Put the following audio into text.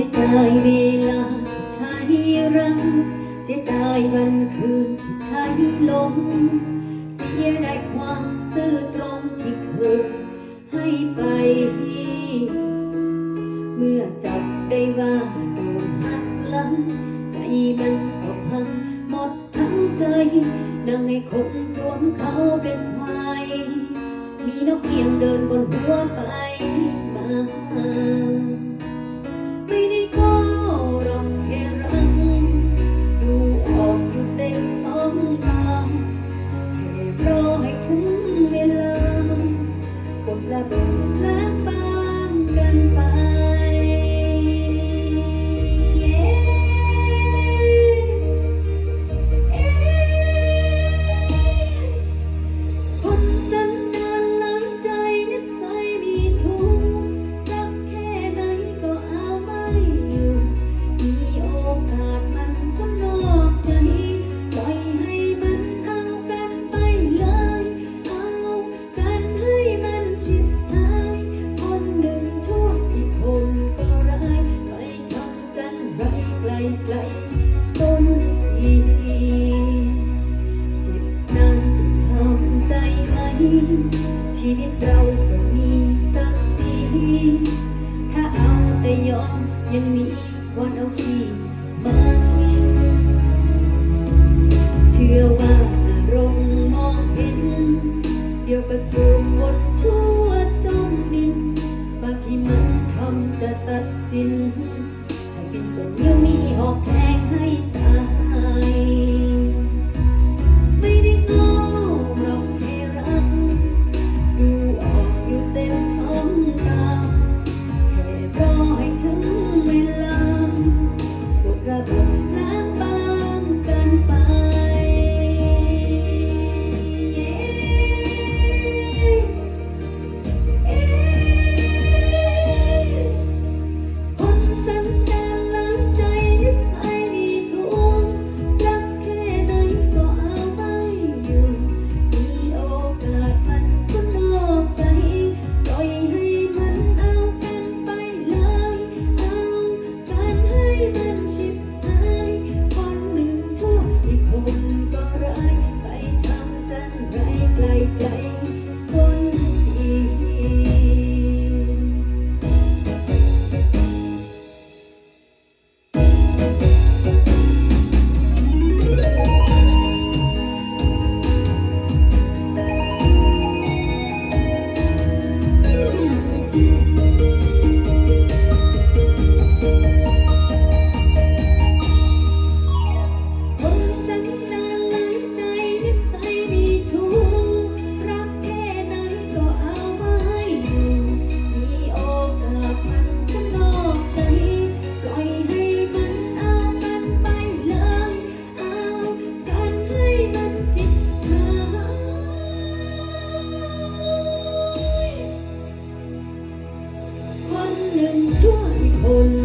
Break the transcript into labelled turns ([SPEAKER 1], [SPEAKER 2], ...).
[SPEAKER 1] สียดายเวลาที่ใช้รักเสียดายวันคืนที่ใช้ลมเสียดายความซื่อตรงที่เคยให้ไป เมื่อจับได้ว่าโดนหักหลัง ใจมันก็พังหมดทั้งใจดังให้คนสวมเขาเป็นควาย มีนกเอียงเดินบนหัวไปมา ชีวิตเราก็มีสักสิถ้าเอาแต่ยอมยังมีวันเอาขี้มากินเชื่อว่าอารมณ์มองเห็น เดี๋ยวก็สูบคดชั่วจมดินบางทีมันทำจะตัดสินถ้าเป็นตัวเดีมีหอกแทงให้ Bye. Oh